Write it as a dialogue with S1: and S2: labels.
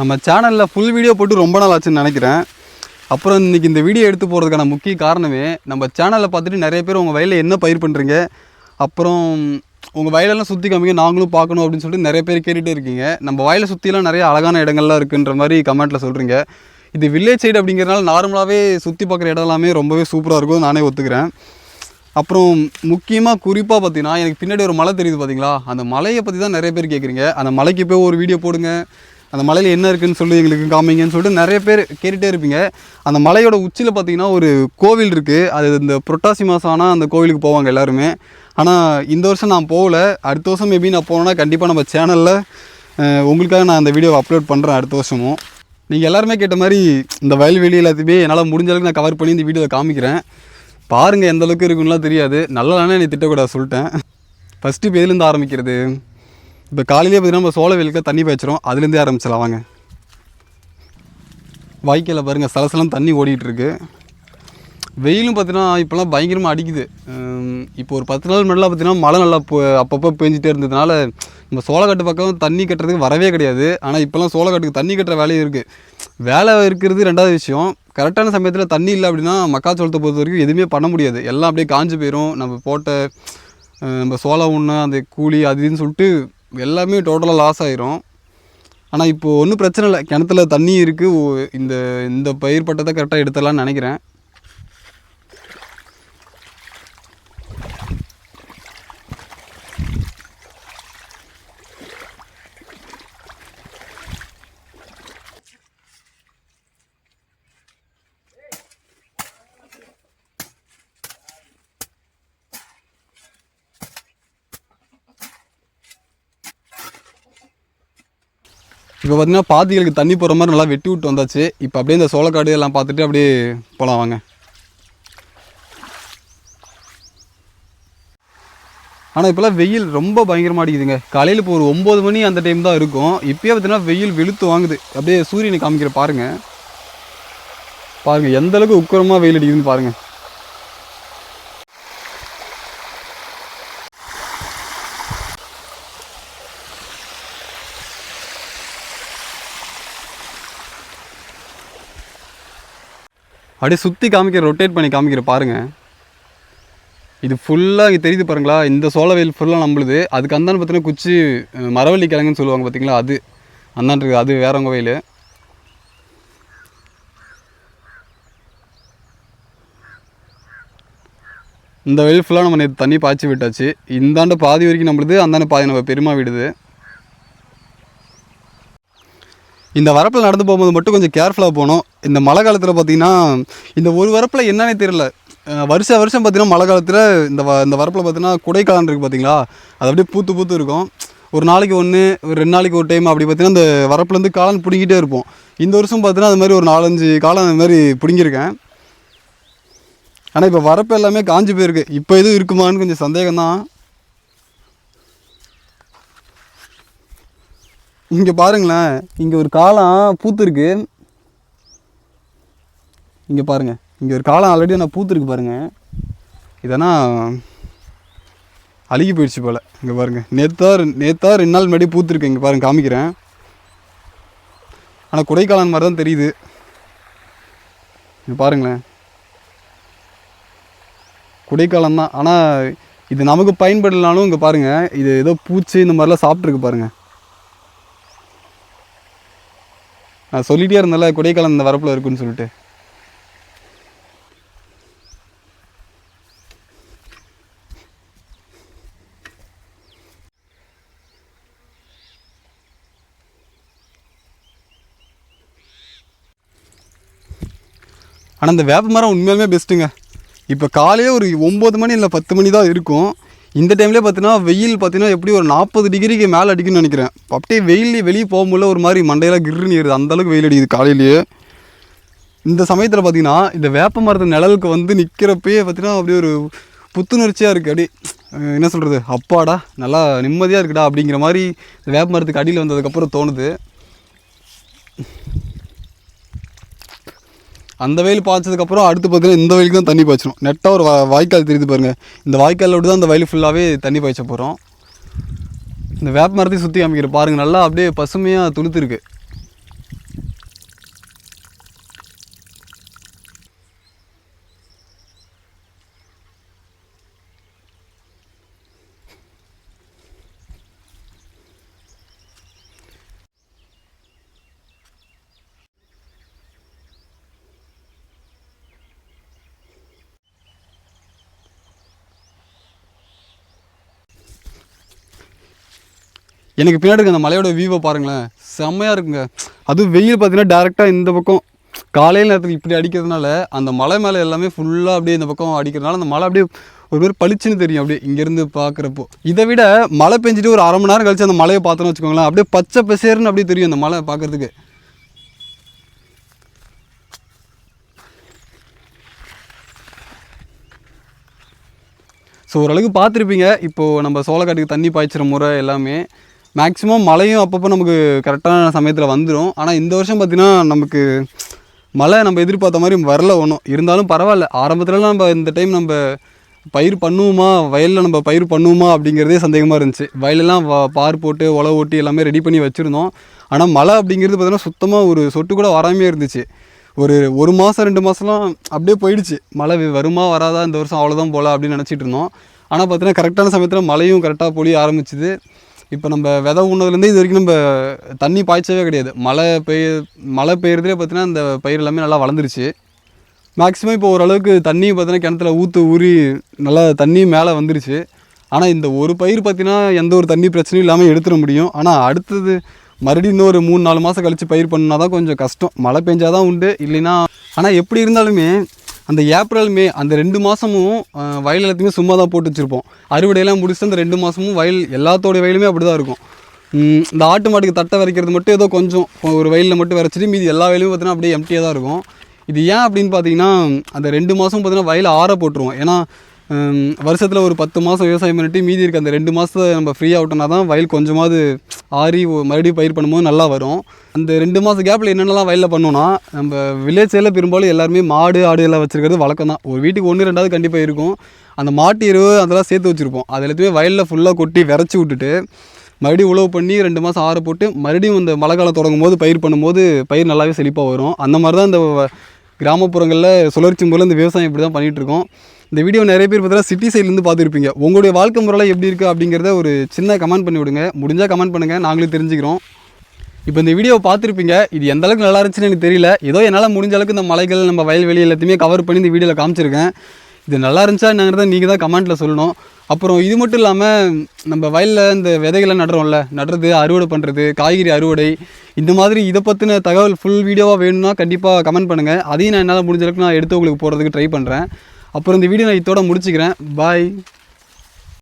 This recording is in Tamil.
S1: நம்ம சேனலில் ஃபுல் வீடியோ போட்டு ரொம்ப நாள் ஆச்சுன்னு நினைக்கிறேன். அப்புறம் இன்றைக்கி இந்த வீடியோ எடுத்து போகிறதுக்கான முக்கிய காரணமே நம்ம சேனலில் பார்த்துட்டு நிறைய பேர் உங்கள் வயலில் என்ன பயிர் பண்ணுறீங்க அப்புறம் உங்கள் வயலெல்லாம் சுற்றி காமிங்க நாங்களும் பார்க்கணும் அப்படின்னு சொல்லிட்டு நிறைய பேர் கேட்டுகிட்டே இருக்கீங்க. நம்ம வயலை சுற்றிலாம் நிறைய அழகான இடங்கள்லாம் இருக்குன்ற மாதிரி கமெண்ட்டில் சொல்கிறீங்க இது வில்லேஜ் சைடு அப்படிங்கிறனால நார்மலாகவே சுற்றி பார்க்குற இடம் எல்லாமே ரொம்பவே சூப்பராக இருக்கும் நானே ஒத்துக்கிறேன். அப்புறம் முக்கியமாக குறிப்பாக பார்த்தீங்கன்னா எனக்கு பின்னாடி ஒரு மலை தெரியுது பார்த்தீங்களா? அந்த மலையை பற்றி தான் நிறைய பேர் கேட்குறீங்க அந்த மலைக்கு போய் ஒரு வீடியோ போடுங்க. அந்த மலையில் என்ன இருக்குதுன்னு சொல்லி எங்களுக்கு காமிங்கன்னு சொல்லிட்டு நிறைய பேர் கேட்டுகிட்டே இருப்பீங்க. அந்த மலையோட உச்சியில் பார்த்தீங்கன்னா ஒரு கோவில் இருக்குது அது இந்த புரட்டாசி மாதம் ஆனால் அந்த கோவிலுக்கு போவாங்க எல்லாருமே. ஆனால் இந்த வருஷம் நான் போகல. அடுத்த வருஷம் மேபி நான் போனேன்னா கண்டிப்பாக நம்ம சேனலில் உங்களுக்காக நான் அந்த வீடியோவை அப்லோட் பண்ணுறேன் அடுத்த வருஷமும். நீங்கள் எல்லாருமே கேட்ட மாதிரி இந்த வயல்வெளி எல்லாத்தையுமே என்னால் முடிஞ்ச அளவுக்கு நான் கவர் பண்ணி இந்த வீடியோவை காமிக்கிறேன். பாருங்கள் எந்த அளவுக்கு இருக்குன்னுலாம் தெரியாது. நல்லதானே என்னை திட்டக்கூடாது சொல்லிட்டேன். ஃபஸ்ட்டு இப்போ எதுலேருந்து ஆரம்பிக்கிறது? இப்போ காலையிலே பார்த்தீங்கன்னா நம்ம சோள வெயிலுக்கு தண்ணி பாய்ச்சிரும் அதுலேருந்தே ஆரம்பிச்சிடலாம். வாங்க. வாய்க்காலில் பாருங்கள் சலசலம் தண்ணி ஓடிட்டு வெயிலும் பார்த்தீங்கன்னா இப்போலாம் பயங்கரமாக அடிக்குது. இப்போ ஒரு பத்து நாள் முன்னாடிலாம் பார்த்தீங்கன்னா மழை நல்லா அப்பப்போ பெஞ்சிட்டே இருந்ததுனால நம்ம சோளக்காட்டு பக்கம் தண்ணி கட்டுறதுக்கு வரவே கிடையாது. ஆனால் இப்போலாம் சோளக்காட்டுக்கு தண்ணி கட்டுற வேலையும் இருக்குது வேலை இருக்கிறது ரெண்டாவது விஷயம். கரெக்டான சமயத்தில் தண்ணி இல்லை அப்படின்னா மக்காச்சோளத்தை பொறுத்த வரைக்கும் எதுவுமே பண்ண முடியாது. எல்லாம் அப்படியே காஞ்சு போயிடும் நம்ம போட்ட நம்ம சோளம் ஒன்று அந்த கூலி அதுன்னு சொல்லிட்டு எல்லாமே டோட்டலாக லாஸ் ஆயிரும். ஆனால் இப்போது ஒன்றும் பிரச்சனை இல்லை. கிணத்துல தண்ணி இருக்குது இந்த இந்த பயிர் பட்டத்தை கரெக்டாக எடுத்துடலாம்னு நினைக்கிறேன். இப்போ பார்த்தீங்கன்னா பாத்திகளுக்கு தண்ணி போகிற மாதிரி நல்லா வெட்டி விட்டு வந்தாச்சு. இப்போ அப்படியே இந்த சோளக்காடு எல்லாம் பார்த்துட்டு அப்படியே போகலாம் வாங்க. ஆனால் இப்போலாம் வெயில் ரொம்ப பயங்கரமாக அடிக்குதுங்க. காலையில் இப்போ ஒரு ஒம்பது மணி அந்த டைம் தான் இருக்கும். இப்போயே பார்த்தீங்கன்னா வெயில் வெளுத்து வாங்குது. அப்படியே சூரியனை காமிக்கிற பாருங்கள் பாருங்கள் எந்த அளவுக்கு உக்கரமாக வெயில் அடிக்குதுன்னு பாருங்கள் அப்படியே சுற்றி காமிக்கிற ரொட்டேட் பண்ணி காமிக்கிற பாருங்கள் இது ஃபுல்லாக இங்கே தெரியுது பாருங்களா இந்த சோழ வயல் ஃபுல்லாக நம்மளுது அதுக்கு அந்தாண்டு பார்த்தீங்கன்னா குச்சி மரவள்ளி கிழங்குன்னு சொல்லுவாங்க பார்த்தீங்களா அது. அந்தான் இருக்குது அது வேறவங்க வயல் இந்த வெயில் ஃபுல்லாக நம்ம நேற்று தண்ணி பாய்ச்சி விட்டாச்சு. இந்தாண்ட பாதி வரைக்கும் நம்மளுது அந்தாண்ட பாதி நம்ம பெருமா விடுது. இந்த வரப்பில் நடந்து போகும்போது மட்டும் கொஞ்சம் கேர்ஃபுல்லாக போகணும். இந்த மழை காலத்தில் பார்த்தீங்கன்னா இந்த ஒரு வரப்பில் என்னன்னே தெரியல. வருஷ வருஷம் பார்த்தீங்கன்னா மழை காலத்தில் இந்த வ இந்த வரப்பில் பார்த்தீங்கன்னா கொடைக்காலம் இருக்குது பார்த்தீங்களா அது அப்படியே பூத்து பூத்து இருக்கும். ஒரு நாளைக்கு ஒன்று ஒரு ரெண்டு நாளைக்கு ஒரு டைம் அப்படி பார்த்தீங்கன்னா இந்த வரப்புலேருந்து காளான் பிடிங்கிட்டே இருப்போம். இந்த வருஷம் பார்த்தீங்கன்னா அது மாதிரி ஒரு நாலஞ்சு காளான் அந்த மாதிரி பிடிங்கியிருக்கேன். ஆனால் இப்போ வரப்பு எல்லாமே காஞ்சி போயிருக்கு. இப்போ எதுவும் இருக்குமான்னு கொஞ்சம் சந்தேகம் தான் இங்கே பாருங்களேன். இங்கே ஒரு காலம் பூத்துருக்கு. இங்கே பாருங்கள் இங்கே ஒரு காலம் ஆல்ரெடி நான் பூத்துருக்கு பாருங்கள் இதனா அழுகி போயிடுச்சு போல். இங்கே பாருங்கள் நேத்தா நேற்றா ரெண்டு நாள் முன்னாடி பூத்துருக்கு. இங்கே பாருங்கள் காமிக்கிறேன். ஆனால் குடைக்காலம் மாதிரி தான் தெரியுது. இங்கே பாருங்களேன். குடைக்காலம் தான் ஆனால் இது நமக்கு பயன்படலனாலும் இங்கே பாருங்கள் இது ஏதோ பூச்சி இந்த மாதிரிலாம் சாப்பிட்ருக்கு பாருங்கள் நான் சொல்லிகிட்டே இருந்தால கொடைக்காலம் இந்த வரப்பில் இருக்குன்னு சொல்லிட்டு. ஆனால் இந்த வேப்ப மரம் உண்மையாலுமே பெஸ்ட்டுங்க இப்போ காலையே ஒரு ஒம்பது மணி இல்லை பத்து மணி தான் இருக்கும். இந்த டைம்லேயே பார்த்தீங்கன்னா வெயில் பார்த்தீங்கன்னா எப்படி ஒரு நாற்பது டிகிரிக்கு மேலே அடிக்குன்னு நினைக்கிறேன். அப்படியே வெயிலே வெளியே போக முடியல ஒரு மாதிரி மண்டையெல்லாம் கிருன்னு ஏறுது. அந்த அளவுக்கு வெயில் அடிக்குது காலையிலேயே. இந்த சமயத்தில் பார்த்தீங்கன்னா இந்த வேப்ப மரத்து நிழலுக்கு வந்து நிற்கிறப்பயே பார்த்தீங்கன்னா அப்படியே ஒரு புத்துணர்ச்சியாக இருக்குது அப்படியே என்ன சொல்கிறது அப்பாடா நல்லா நிம்மதியாக இருக்குடா அப்படிங்கிற மாதிரி இந்த வேப்ப மரத்துக்கு அடியில் வந்ததுக்கப்புறம் தோணுது. அந்த வயல் பாய்ச்சதுக்கப்புறம் அடுத்து பார்த்தீங்கன்னா இந்த வயலுக்கு தான் தண்ணி பாய்ச்சணும். நெட்டாக ஒரு வாய்க்கால் தெரியுது பாருங்கள் இந்த வாய்க்காலில் விட்டு தான் அந்த வயல் ஃபுல்லாகவே தண்ணி பாய்ச்ச போகிறோம் இந்த வேப்ப மரத்தையும் சுற்றி காமிக்கிற பாருங்கள் நல்லா அப்படியே பசுமையாக துளுத்துருக்கு. எனக்கு பின்னாடி இருக்க அந்த மலையோட வியூவை பாருங்களேன். செம்மையாக இருக்குங்க. அதுவும் வெயில் பார்த்தீங்கன்னா டேரெக்டாக இந்த பக்கம் காலையில் நேரத்துக்கு இப்படி அடிக்கிறதுனால அந்த மலை மேலே எல்லாமே ஃபுல்லாக அப்படியே இந்த பக்கம் அடிக்கிறதுனால அந்த மலை அப்படியே ஒரு பேர் பளிச்சுன்னு தெரியும். அப்படியே இங்கேருந்து பார்க்குறப்போ. இதை விட மழை பெஞ்சிட்டு ஒரு அரை மணி நேரம் கழிச்சு அந்த மலையை பார்த்தோன்னு வச்சுக்கோங்களேன். அப்படியே பச்சை பசேர்னு அப்படியே தெரியும் அந்த மலை பார்க்கறதுக்கு. ஸோ ஓரளவுக்கு பார்த்துருப்பீங்க. இப்போது நம்ம சோளக்காட்டுக்கு தண்ணி பாய்ச்சிற முறை எல்லாமே. மேக்ஸிமம் மழையும் அப்பப்போ நமக்கு கரெக்டான சமயத்தில் வந்துடும் ஆனால் இந்த வருஷம் பார்த்திங்கன்னா நமக்கு மழை நம்ம எதிர்பார்த்த மாதிரி வரல ஒன்றும் இருந்தாலும் பரவாயில்ல. ஆரம்பத்துலலாம் நம்ம இந்த டைம் நம்ம பயிர் பண்ணுவோமா? வயலில் நம்ம பயிர் பண்ணுவோமா? அப்படிங்கிறதே சந்தேகமாக இருந்துச்சு. வயலெல்லாம் பார் போட்டு உழவு ஓட்டி எல்லாமே ரெடி பண்ணி வச்சுருந்தோம். ஆனால் மழை அப்படிங்கிறது பார்த்திங்கன்னா சுத்தமாக ஒரு சொட்டு கூட வராமே இருந்துச்சு. ஒரு ஒரு மாதம் ரெண்டு மாதம்லாம் அப்படியே போயிடுச்சு. மழை வருமா வராதா? இந்த வருஷம் அவ்வளோதான் போகல அப்படின்னு நினச்சிட்டு இருந்தோம். ஆனால் பார்த்தீங்கன்னா கரெக்டான சமயத்தில் மழையும் கரெக்டாக பொழிய ஆரம்பிச்சிது. இப்போ நம்ம விதை ஊனதுலேருந்து இது வரைக்கும் நம்ம தண்ணி பாய்ச்சவே கிடையாது. மழை பெய் மழை பெய்யறதுலே பார்த்தீங்கன்னா இந்த பயிர் எல்லாமே நல்லா வளர்ந்துருச்சு. மேக்ஸிமம் இப்போ ஓரளவுக்கு தண்ணி பார்த்தீங்கன்னா கிணத்துல ஊற்று ஊறி நல்லா தண்ணி மேலே வந்துருச்சு. ஆனால் இந்த ஒரு பயிர் பார்த்தீங்கன்னா எந்த ஒரு தண்ணி பிரச்சனையும் இல்லாமல் எடுத்துட முடியும். ஆனால் அடுத்தது மறுபடியும் இன்னொரு ஒரு மூணு நாலு மாதம் கழித்து பயிர் பண்ணால் தான் கொஞ்சம் கஷ்டம். மழை பெஞ்சாதான் உண்டு இல்லைன்னா ஆனால் எப்படி இருந்தாலுமே அந்த ஏப்ரல் மே அந்த ரெண்டு மாதமும் வயல் எல்லாத்தையுமே சும்மா தான் போட்டு வச்சுருப்போம். அறுவடையெல்லாம் முடிச்சுட்டு அந்த ரெண்டு மாதமும் வயல் எல்லாத்தோடைய வயலுமே அப்படி தான் இருக்கும் இந்த ஆட்டு மாட்டுக்கு தட்டை வரைக்கிறது மட்டும் ஏதோ கொஞ்சம் ஒரு வயலில் மட்டும் வரைச்சிட்டு மீதி எல்லா வயலுமே பார்த்தீங்கன்னா அப்படியே எம்டியாக தான் இருக்கும். இது ஏன் அப்படின்னு பார்த்தீங்கன்னா அந்த ரெண்டு மாதம் பார்த்தீங்கன்னா வயல் ஆற போட்டுருவோம். ஏன்னா வருஷத்தில் ஒரு பத்து மாதம் விவசாயம் பண்ணிட்டு மீதி இருக்க அந்த ரெண்டு மாதத்தை நம்ம ஃப்ரீயாக விட்டோம்னா தான் வயல் கொஞ்சமாவது ஆறி மறுபடியும் பயிர் பண்ணும்போது நல்லா வரும். அந்த ரெண்டு மாதம் கேப்பில் என்னென்னலாம் வயலில் பண்ணோன்னா நம்ம வில்லேஜ் சைடில் பெரும்பாலும் எல்லாருமே மாடு ஆடு எல்லாம் வச்சுருக்கிறது வழக்கம் தான் ஒரு வீட்டுக்கு ஒன்று ரெண்டாவது கண்டிப்பாக இருக்கும். அந்த மாட்டு எருவு அதெல்லாம் சேர்த்து வச்சுருப்போம். அது எல்லாத்தையுமே வயலில் ஃபுல்லாக கொட்டி விரைச்சி விட்டுட்டு மறுபடியும் உழவு பண்ணி ரெண்டு மாதம் ஆற போட்டு மறுபடியும் இந்த மழை காலம் தொடங்கும் போது பயிர் பண்ணும்போது பயிர் நல்லாவே செழிப்பாக வரும். அந்த மாதிரி தான் இந்த வ- கிராமப்புறங்களில் சுழற்சி முறையில் இந்த விவசாயம் இப்படி தான் பண்ணிகிட்ருக்கோம் இந்த வீடியோ நிறைய பேர் பார்த்தீங்கன்னா சிட்டி சைட்லேருந்து பார்த்துருப்பீங்க. உங்களுடைய வாழ்க்கை முறையில் எப்படி இருக்குது அப்படிங்கிறத ஒரு சின்ன கமெண்ட் பண்ணி விடுங்க. முடிஞ்சால் கமெண்ட் பண்ணுங்கள் நாங்களும் தெரிஞ்சுக்கிறோம். இப்போ இந்த வீடியோவை பார்த்துருப்பீங்க. இது எந்த அளவுக்கு நல்லா இருந்துச்சுன்னு எனக்கு தெரியல. ஏதோ என்னால் முடிஞ்ச அளவுக்கு இந்த மலைகள் நம்ம வயல்வெளி எல்லாத்தையுமே கவர் பண்ணி இந்த வீடியோவில் காமிச்சிருக்கேன். இது நல்லா இருந்துச்சா என்னங்கிறத நீங்கள் தான் கமெண்ட்டில் சொல்லணும். அப்புறம் இது மட்டும் இல்லாமல் நம்ம வயலில் இந்த விதைகளை நடுறோம்ல. நடுறது அறுவடை பண்ணுறது காய்கறி அறுவடை இந்த மாதிரி இதை பற்றின தகவல் ஃபுல் வீடியோவாக வேணும்னா கண்டிப்பாக கமெண்ட் பண்ணுங்கள் அதையும் நான் என்னால் முடிஞ்ச அளவுக்கு நான் எடுத்து உங்களுக்கு போடுறதுக்கு ட்ரை பண்ணுறேன் அப்புறம் இந்த வீடியோ நான் இதோட முடிச்சுக்கிறேன். பாய்